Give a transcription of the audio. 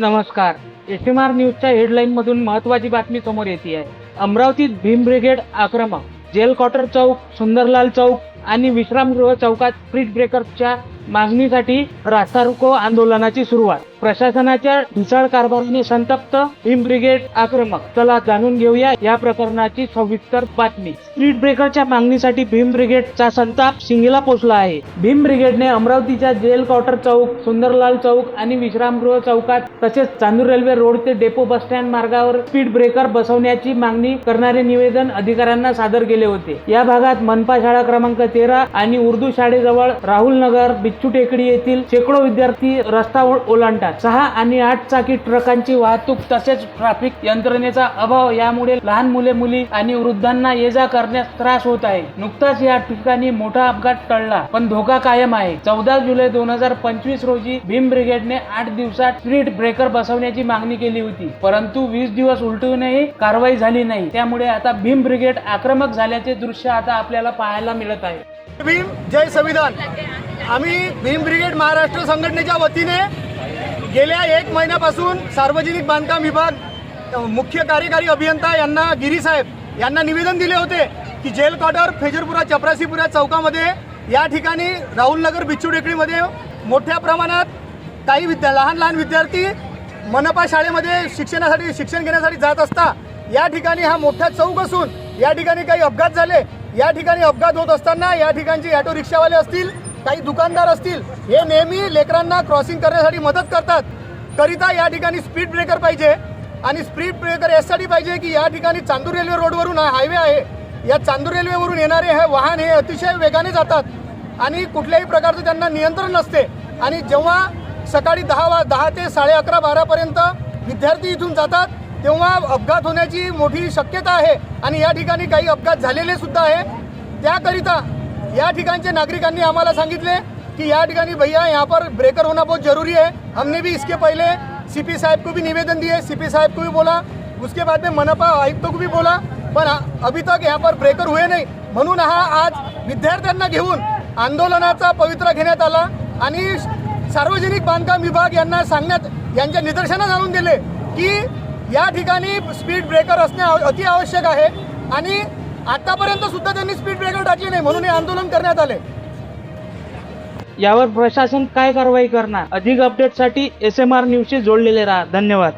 नमस्कार. S M R न्यूजच्या हेडलाईनमधून महत्त्वाची महत्वाची बातमी समोर येते आहे. अमरावतीत भीम ब्रिगेड आक्रमक. जेल क्वार्टर चौक सुंदरलाल चौक आणि विश्रामगृह चौकात स्पीड ब्रेकरच्या मागणीसाठी रास्ता रोको आंदोलनाची सुरुवात. प्रशासनाच्या ढिसाळ कारभाराने संतप्त हिम ब्रिगेड आक्रमक. चला जाणून घेऊया या प्रकरणाची सविस्तर बातमी. स्पीड ब्रेकरच्या मागणीसाठी भीम ब्रिगेडचा संताप सिंगीला पोहोचला आहे. भीम ब्रिगेडने अमरावतीच्या जेल क्वार्टर चौक सुंदरलाल चौक आणि विश्रामगृह चौकात तसेच चांदूर रेल्वे रोड ते डेपो बस स्टँड मार्गावर स्पीड ब्रेकर बसवण्याची मागणी करणारे निवेदन अधिकाऱ्यांना सादर केले होते. या भागात मनपा शाळा क्रमांक तेरा आणि उर्दू शाळेजवळ राहुल नगर बिच्चू टेकडी येथील शेकडो विद्यार्थी रस्ता ओलांडतात. सहा आणि आठ चाकी ट्रकांची वाहतूक तसेच ट्रॅफिक यंत्रणेचा अभाव यामुळे लहान मुले मुली आणि वृद्धांना ये जा करण्यास त्रास होत आहे. नुकताच या ठिकाणी मोठा अपघात टळला पण धोका कायम आहे. चौदा जुलै दोन हजार पंचवीस रोजी भीम ब्रिगेडने आठ दिवसात स्पीड ब्रेकर बसवण्याची मागणी केली होती. परंतु वीस दिवस उलटूनही कारवाई झाली नाही. त्यामुळे आता भीम ब्रिगेड आक्रमक झाल्याचे दृश्य आता आपल्याला पाहायला मिळत आहे. भीम जय संविधान. आम्ही भीम ब्रिगेड महाराष्ट्र संघटनेच्या वतीने गेल्या एक महिन्यापासून सार्वजनिक बांधकाम विभाग मुख्य कार्यकारी अभियंता यांना गिरीसाहेब यांना निवेदन दिले होते की जेल क्वार्टर फेजरपुरा चपरासीपुरा चौकामध्ये या ठिकाणी राहुल नगर बिच्चू टेकडीमध्ये मोठ्या प्रमाणात काही विद्या लहान लहान विद्यार्थी मनपा शाळेमध्ये शिक्षणासाठी शिक्षण घेण्यासाठी जात असता या ठिकाणी हा मोठा चौक असून या ठिकाणी काही अपघात झाले या ठिकाणी अपघात होत असताना या ठिकाणचे ऑटो रिक्षावाले असतील काही दुकानदार असतील हे नेहमी लेकरांना क्रॉसिंग करण्यासाठी मदत करतात. करिता या ठिकाणी स्पीड ब्रेकर पाहिजे आणि स्पीड ब्रेकर यासाठी पाहिजे की या ठिकाणी चांदूर रेल्वे रोडवरून हा हायवे आहे. या चांदूर रेल्वेवरून येणारे हे वाहन हे अतिशय वेगाने जातात आणि कुठल्याही प्रकारचं त्यांना नियंत्रण नसते. आणि जेव्हा सकाळी दहा वा दहा ते साडे अकरा बारापर्यंत विद्यार्थी इथून जातात तेव्हा अपघात होण्याची मोठी शक्यता आहे. आणि या ठिकाणी काही अपघात झालेले सुद्धा आहे. त्याकरिता या ठिकाणचे नागरिकांनी आम्हाला सांगितले कि या ठिकाणी भैया यहाँ पर ब्रेकर होना बहुत जरूरी है। हमने भी इसके पहले सीपी साहब को भी निवेदन दिए सीपी साहब को भी बोला उसके बाद में मनपा आयुक्तों को भी बोला पण अभी तक यहाँ पर ब्रेकर हुए नाही। म्हणून हा आज विद्यार्थ्यांना घेऊन आंदोलनाचा पवित्रा घेण्यात आला आणि सार्वजनिक बांधकाम विभाग यांना सांगण्यात यांच्या निदर्शनास आणून दिले की या ठिकाणी स्पीड ब्रेकर असणे अति आवश्यक आहे. आणि आतापर्यंत सुद्धा त्यांनी स्पीड ब्रेकर टाकली नाही म्हणून हे आंदोलन करण्यात आले. यावर प्रशासन काय कारवाई करणार? अधिक अपडेटसाठी एस एम आर न्यूजशी जोडलेले राहा. धन्यवाद.